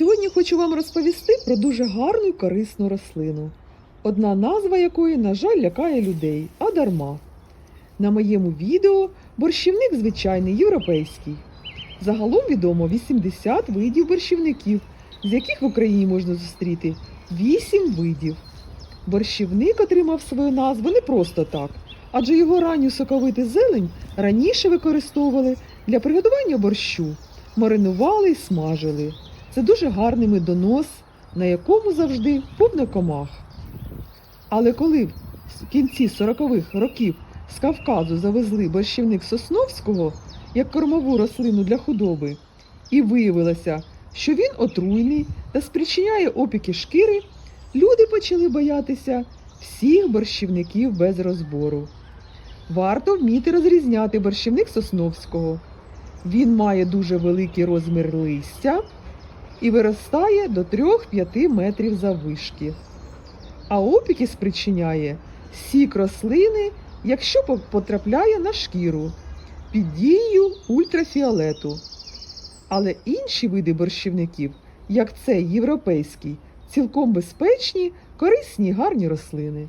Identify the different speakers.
Speaker 1: Сьогодні хочу вам розповісти про дуже гарну і корисну рослину, одна назва якої, на жаль, лякає людей, а дарма. На моєму відео борщівник звичайний європейський. Загалом відомо 80 видів борщівників, з яких в Україні можна зустріти 8 видів. Борщівник отримав свою назву не просто так, адже його ранню соковиту зелень раніше використовували для приготування борщу, маринували і смажили. Це дуже гарний медонос, на якому завжди повно комах. Але коли в кінці 40-х років з Кавказу завезли борщівник Сосновського як кормову рослину для худоби, і виявилося, що він отруйний та спричиняє опіки шкіри, люди почали боятися всіх борщівників без розбору. Варто вміти розрізняти борщівник Сосновського. Він має дуже великий розмір листя і виростає до 3-5 метрів заввишки. А опіки спричиняє сік рослини, якщо потрапляє на шкіру під дією ультрафіолету. Але інші види борщівників, як цей європейський, цілком безпечні, корисні гарні рослини.